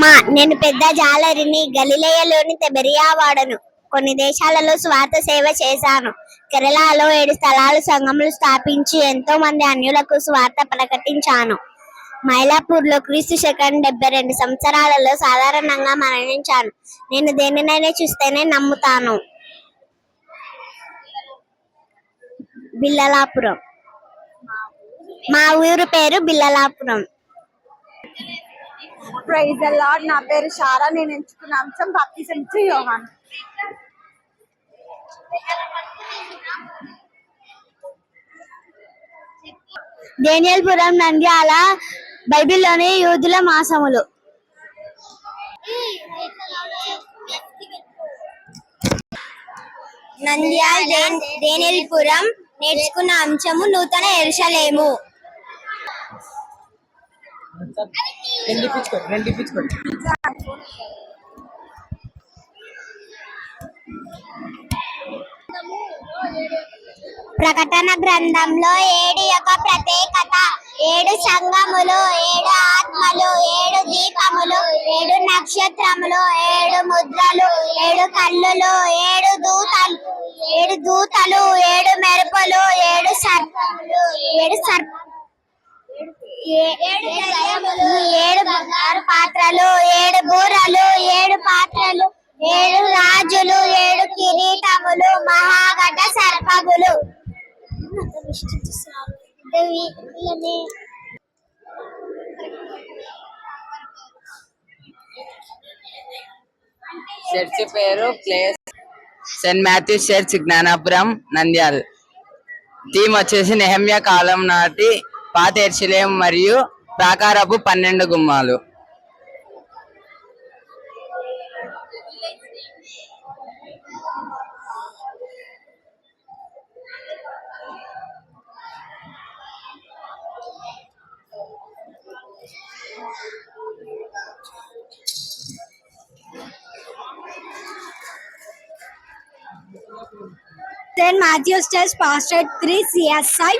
మా నేను పెద్ద జాలరిని గలిలయలోని తెబెరియా వాడను కొన్ని దేశాలలో స్వాత సేవ చేశాను. కేరళలో ఏడు స్థలాలు సంఘములు స్థాపించి ఎంతో మంది అన్యులకు స్వార్థ ప్రకటించాను. మైలాపూర్లో క్రీస్తు శకం డెబ్బై రెండు సంవత్సరాలలో సాధారణంగా మరణించాను. నేను దేనినైనా చూస్తేనే నమ్ముతాను. బిల్లలాపురం. మా ఊరు పేరు బిల్లలాపురం. ప్రైజ్ ద నా పేరు షారా. నేను ఎంచుకున్న అంశం బాప్తిజం ఇచ్చే యోహాన్ దేనియల్పురం నంద్యాల బైబిల్లోని యూదుల మాసములు. నంద్యాల దేనియల్పురం నేర్చుకున్న అంశము నూతన ఎరుషలేము. రెండు ఇప్పించుకోండి రెండు ఇప్పించుకోండి ప్రకటన గ్రంథంలో ఏడు యొక్క ప్రత్యేకత ఏడు సంఘములు ఏడు ఆత్మలు ఏడు దీపములు ఏడు నక్షత్రములు ఏడు ముద్రలు ఏడు కళ్ళులు ఏడు దూతలు ఏడు దూతలు ఏడు మెరుపులు ఏడు సర్పములు ఏడు సర్ప ఏడు బంగారు పాత్రలు ఏడు బూరలు ఏడు పాత్రలు ఏడు రాజులు ఏడు కిరీటములు మహాగట సర్పగులు చర్చి పేరు place. Saint Matthew's church Gnanapuram Nandyal. Theme వచ్చేసి నెహమ్య కాలం నాటి పాత ఎర్షలేం మరియు ప్రాకారపు పన్నెండు గుమ్మాలు. Saint Matthew's church pastor three CSI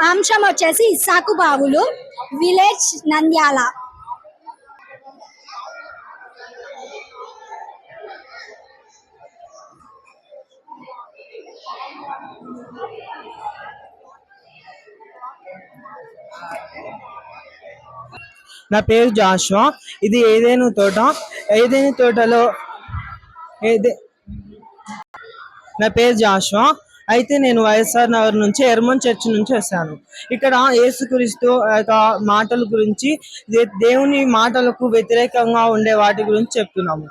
అంశం వచ్చేసి ఇస్సాకు బావులు విలేజ్ నంద్యాల. నా పేరు జాషువా. ఇది ఏదేను తోట? ఏదేను తోటలో? ఏదే నా పేరు జాషువా. అయితే నేను వైఎస్ఆర్ నగర్ నుంచి ఎర్మన్ చర్చ్ నుంచి వచ్చాను ఇక్కడ యేసుక్రీస్తు మాటల గురించి దే- దేవుని మాటలకు వ్యతిరేకంగా ఉండే వాటి గురించి చెప్తున్నాము.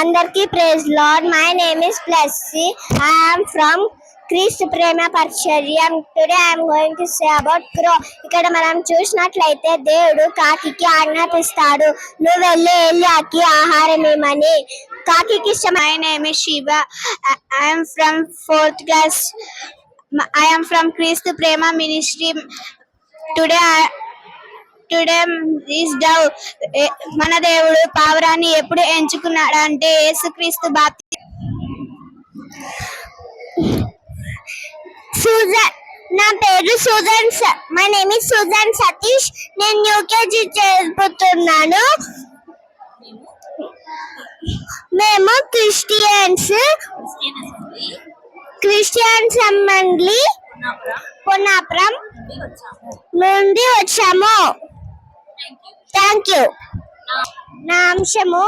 అందరికీ praise Lord. My name is ప్లస్సీ I'm from క్రీస్తు ప్రేమ పరిచర్యం. Today I'm going to say about crow. ఇక్కడ మనం చూసినట్లయితే దేవుడు కాకికి ఆజ్ఞాపిస్తాడు. నువ్వు వెళ్ళి వెళ్ళాకి ఆహారం ఏమని కాకికి ఇష్టం. My name is Shiva. I'm from fourth class. I'm from క్రీస్తు ప్రేమ ministry. Today today is dove మన దేవుడు పావురాన్ని ఎప్పుడు ఎంచుకున్నాడు అంటే యేసుక్రీస్తు బాప్తి సూజన్ నా పేరు Susan my name is Susan Satish నేను యూకేజీ చదువుతున్నాను మేము క్రిస్టియన్స్. క్రిస్టియన్ అసెంబ్లీ పున్నాపురం నుండి వచ్చాము. థ్యాంక్ యూ నా అంశము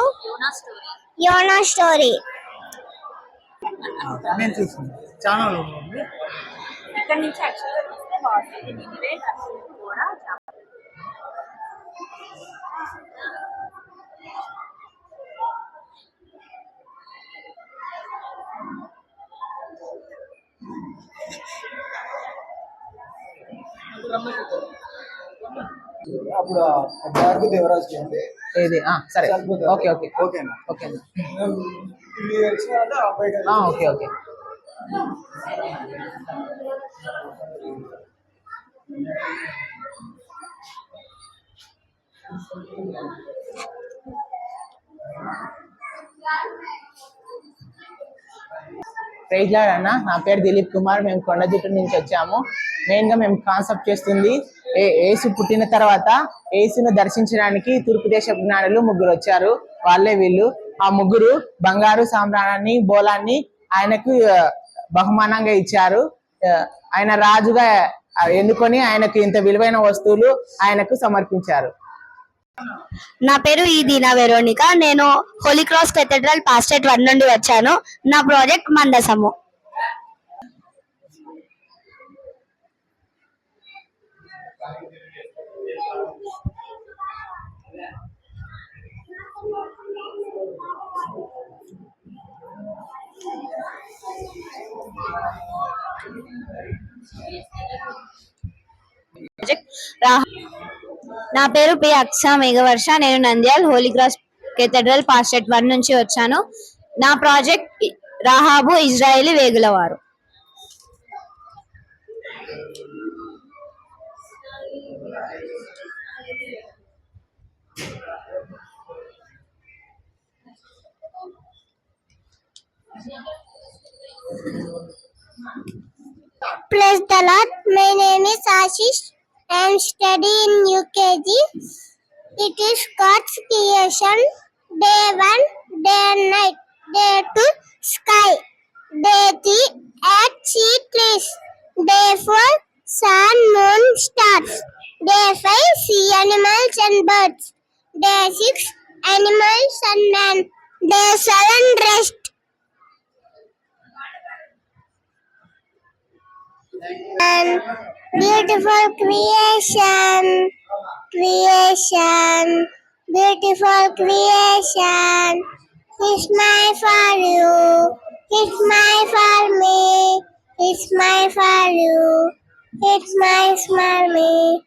యోనా స్టోరీ నేను చూసాను ఛానల్ ఉంది ఇక్కడ నుంచి యాక్చువల్గా చూస్తే బాగుంటుంది నినివే నర్సింగ్ కూడా అప్పుడు భార్గవ దేవరాజ్ ఆ, సరే? Okay okay. ఓకేనా ఓకే మేము ఓకే ఓకే. ప్రైజ్ లాడ్ అన్న నా పేరు దిలీప్ కుమార్ మేము కొండజిట్టు నుంచి వచ్చాము. మెయిన్గా మేము కాన్సెప్ట్ చేస్తుంది ఏ- ఏసు పుట్టిన తర్వాత ఏసును దర్శించడానికి తూర్పు దేశ జ్ఞానులు ముగ్గురు వచ్చారు. వాళ్ళే వీళ్ళు. ఆ ముగ్గురు బంగారు సామ్రాణాన్ని బోలాన్ని ఆయనకు బహుమానంగా ఇచ్చారు. ఆయన రాజుగా ఎన్నుకొని ఆయనకు ఇంత విలువైన వస్తువులు ఆయనకు సమర్పించారు. నా పేరు ఈ దీనా వెరోనిక. నేను Holy Cross Cathedral pastorate one నుండి వచ్చాను. నా ప్రాజెక్ట్ మందసము. నా పేరు పి అక్సా మేఘవర్ష నేను Nandyal Holy Cross Cathedral pastorate one నుంచి వచ్చాను నా ప్రాజెక్ట్ రాహాబు ఇజ్రాయేలీ వేగులవారు Praise the Lord. My name is Ashish. Am studying in UKG. It is God's creation. Day one, day and night. Day two, sky. Day three, earth, sea, trees. Day four, sun, moon, stars. Day five, sea animals and birds. Day six, animals and man. Day seven, rest. And beautiful creation, creation, beautiful creation. It's my for you, it's my for me, it's my for you, it's my for me.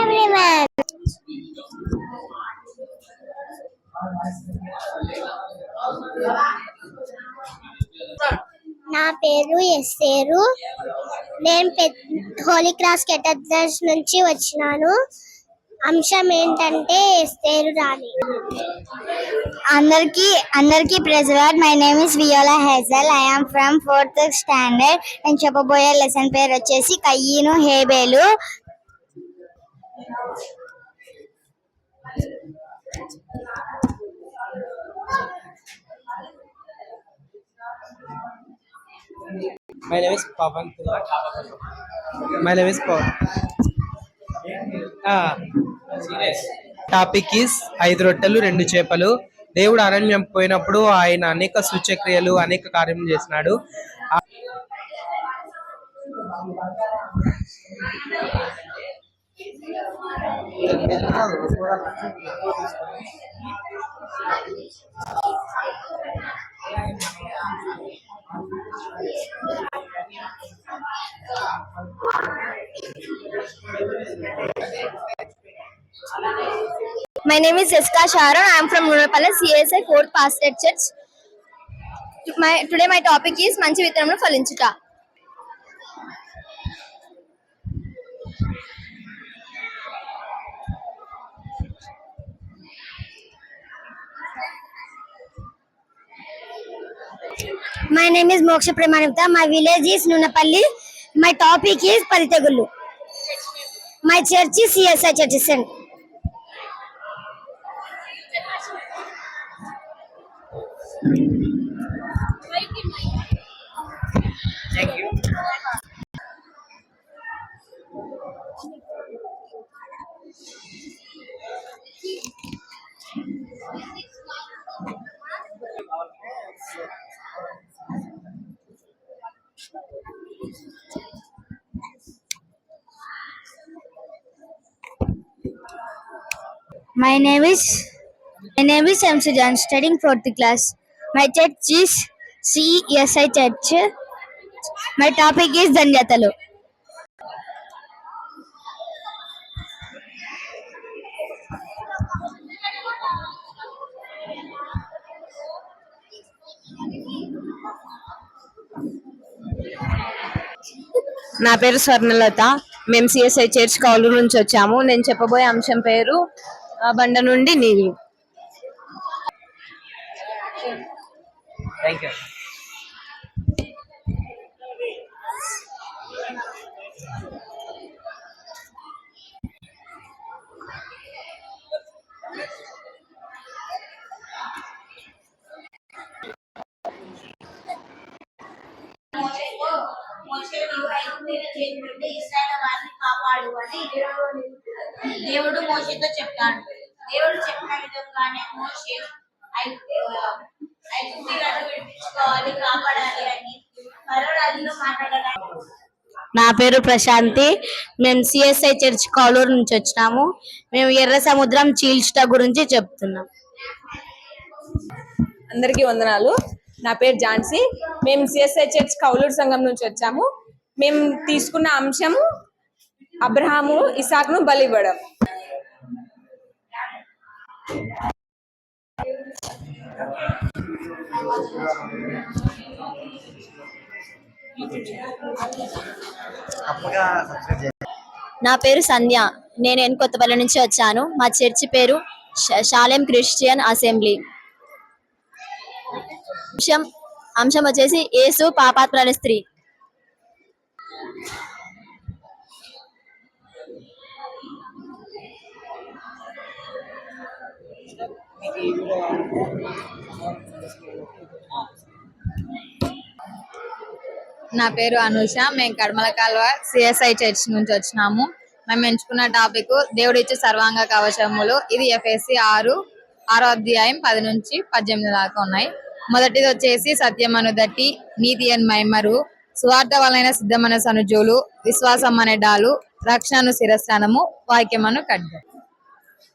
Everyone. నా పేరు ఎస్సేరు నేను Holi cross కెటర్స్ నుంచి వచ్చినాను. అంశం ఏంటంటే ఎస్సేరు రాణి. అందరికి అందరికి praise the Lord my name is Viola Hazel I from fourth standard నేను చెప్పబోయే లెసన్ పేరు వచ్చేసి కయ్యను హేబేలు. My name is Pavan my My is Pavan topic is ఐదు రొట్టెలు రెండు చేపలు. దేవుడు అరణ్యం పోయినప్పుడు ఆయన అనేక సూచక్రియలు అనేక కార్యములు చేసినాడు. My name is Jessica Sharon. I am from Nunapalla CSI 4th Pastor Church. My today my topic is మంచి విత్తనంలో ఫలించుట my name is Moksha Premananda my village is Nunepalli my topic is పది my church CSI church centre My name is my name is M. Sujan, studying fourth class. My church is CSI Church. My topic is Danyatalu. నా పేరు స్వర్ణలత మేము CSI church Kauluru నుంచి వచ్చాము నేను చెప్పబోయే అంశం పేరు ఆ, బండ నుండి నీళ్ళు దేవుడు మోషతో చెప్తాడు దేవుడు చెప్పిన విధంగానే మోషే ఐగుప్తీలను విడిపించుకోవాలి కాపాడాలి అని మరో రాజులో మాట్లాడాలి నా పేరు ప్రశాంతి. మేము సిఎస్ఐ చర్చ్ కౌలూరు నుంచి వచ్చినాము. మేము ఎర్ర సముద్రం చీల్చుట గురించి చెప్తున్నాం. అందరికీ వందనాలు. నా పేరు ఝాన్సీ. మేము సిఎస్ఐ చర్చ్ కౌలూరు సంఘం నుంచి వచ్చాము. మేము తీసుకున్న అంశము అబ్రహాము ఇసాక్ను బలి ఇవ్వడం. నా పేరు సంధ్య. నేను కొత్తపల్లి నుంచి వచ్చాను. మా చర్చి పేరు షాలెం క్రిస్టియన్ అసెంబ్లీ. అంశం అంశం వచ్చేసి యేసు పాపాత్మల స్త్రీ. నా పేరు అనుష మేము కడమల కాలువ సిఎస్ఐ చర్చ్ నుంచి వచ్చినాము. మేము ఎంచుకున్న టాపిక్ దేవుడిచ్చే సర్వాంగ కవచములు ఇది ఎఫ్ఎస్సి ఆరు ఆరో అధ్యాయం పది నుంచి పద్దెనిమిది దాకా ఉన్నాయి. మొదటిది వచ్చేసి సత్యమను దట్టి నీతి అని మైమరు స్వార్థ వలన సిద్ధమైన సనుజులు విశ్వాసం అనే డాలు రక్షణను శిరస్థానము వాక్యమను కడ్డ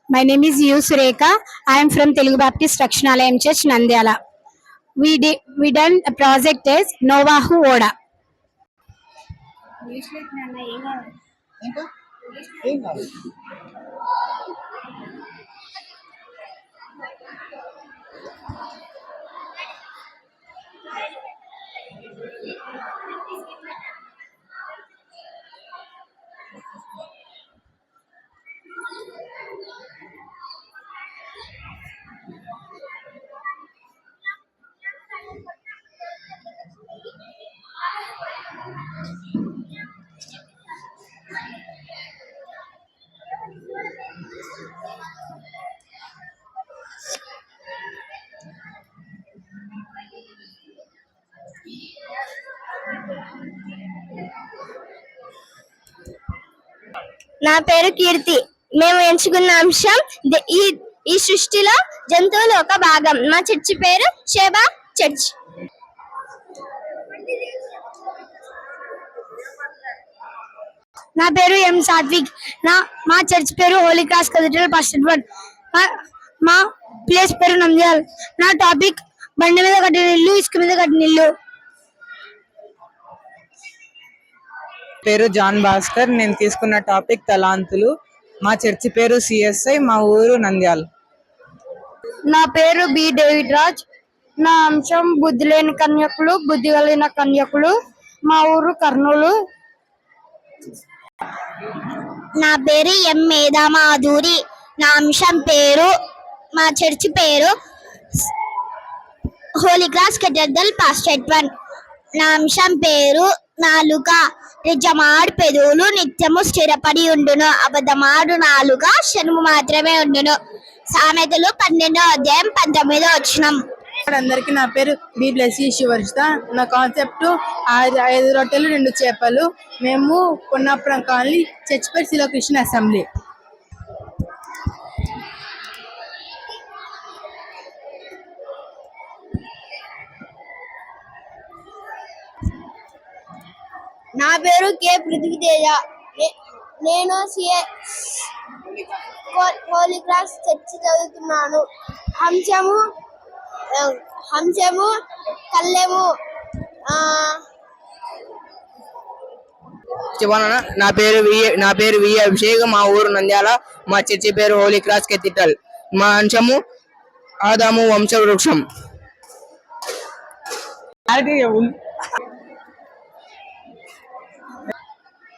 My name is U Sureka. I am from Telugu Baptist Rakshanalayam Church, Nandyala. We did we done a project is Novahu Oda. ఇంకా ఏం నా పేరు కీర్తి. మేము ఎంచుకున్న అంశం ఈ ఈ సృష్టిలో జంతువులు ఒక భాగం. మా చర్చి పేరు షేబా చర్చ్. నా పేరు ఎం సాత్విక్. నా మా చర్చ్ పేరు హోలీ క్రాస్ ఫస్ట్ పాస్టర్ మా- మా ప్లేస్ పేరు నంద్యాల్. నా టాపిక్ బండి మీద కట్టిన ఇల్లు ఇసుక మీద కట్టిన ఇల్లు. పేరు జాన్ భాస్కర్ నేను తీసుకున్న టాపిక్ తలాంతులు. మా చర్చి పేరు సిఎస్ఐ మా ఊరు నంద్యాల్. నా పేరు బి డేవిడ్ రాజ్. నా అంశం బుద్ధి లేని కన్యకులు బుద్ధి కలిగిన కన్యకులు. మా ఊరు కర్నూలు. నా పేరు ఎం మేధా మాధురి. నా అంశం పేరు మా చర్చి పేరు Holy Cross Cathedral pastorate one నా అంశం పేరు నాలుక. నిజమాడు పెదవులు నిత్యము స్థిరపడి ఉండును. అబద్ధమాడు నాలుగా శనుము మాత్రమే ఉండును. సామెతలు పన్నెండో అధ్యాయం పంతొమ్మిదో వచ్చినం అందరికి నా పేరు బి ప్లస్ శివర్షిత. నా కాన్సెప్ట్ ఐదు ఐదు రొట్టెలు రెండు చేపలు. మేము కొన్నప్పుడు కాలనీ చచ్చిపేట శిలకృష్ణ అసెంబ్లీ. పేరు కె. పృథ్వీ తేజ నే- నేను సిఏ హోలీ క్రాస్ చర్చి చదువుతున్నాను. హంసము హంసము కల్లెము ఆ, చెప్పనా? నా పేరు వి. నా పేరు వి. అభిషేక్. మా ఊరు నంద్యాల. మా చర్చి పేరు హోలీ క్రాస్ కెథిటల్ మా అంశము ఆదాము వంశ వృక్షం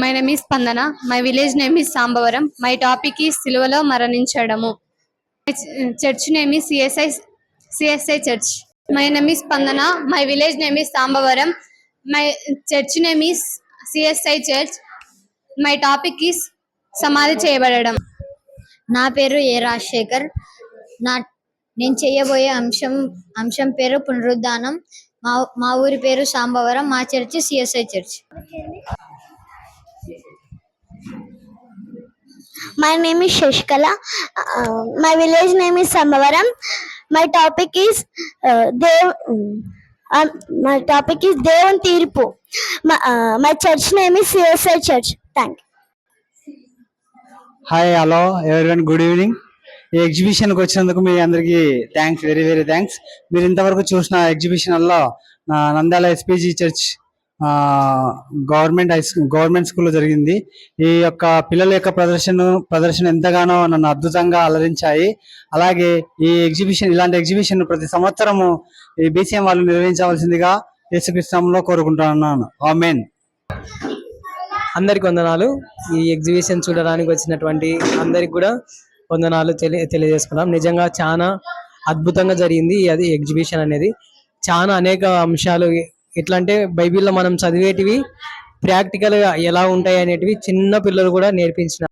my name is Spandana my village name is Sambavaram my topic ఈ సిలువలో మరణించడము. చర్చ్ నేమ్ ఈ CSI CSI church my name is Spandana my village name is Sambavaram my church name is CSI church my topic is సమాధి చేయబడడం. నా పేరు ఏ రాజశేఖర్. నా నేను చేయబోయే అంశం అంశం పేరు పునరుద్ధానం. మా మా ఊరి పేరు సాంబవరం మా church CSI church my name is Shashikala my village name is Sambavaram my topic is Dev my topic is దేవుని తీర్పు my church name is CSI church thank hi hello everyone good evening ఈ ఎగ్జిబిషన్కి వచ్చినందుకు మీ అందరికీ థ్యాంక్స్ వెరీ వెరీ థ్యాంక్స్ మీరు ఇంతవరకు చూసిన ఎగ్జిబిషన్లో Nandyala SPG church government high government స్కూల్లో జరిగింది. ఈ యొక్క పిల్లల యొక్క ప్రదర్శన ప్రదర్శన ఎంతగానో నన్ను అద్భుతంగా అలరించాయి. అలాగే ఈ ఎగ్జిబిషన్ ఇలాంటి ఎగ్జిబిషన్ ప్రతి సంవత్సరము ఈ బీసీఎం వాళ్ళు నిర్వహించవలసిందిగా యేసుకృష్ణంలో కోరుకుంటున్నాను. ఆమెన్. అందరికి వందనాలు. ఈ ఎగ్జిబిషన్ చూడడానికి వచ్చినటువంటి అందరికి కూడా వందనాలు తెలియ తెలియజేసుకున్నాం. నిజంగా చాలా అద్భుతంగా జరిగింది అది ఎగ్జిబిషన్ అనేది. చాలా అనేక అంశాలు ఎట్లా అంటే బైబిల్లో మనం చదివేటివి ప్రాక్టికల్గా ఎలా ఉంటాయి అనేటివి చిన్న పిల్లలు కూడా నేర్పించిన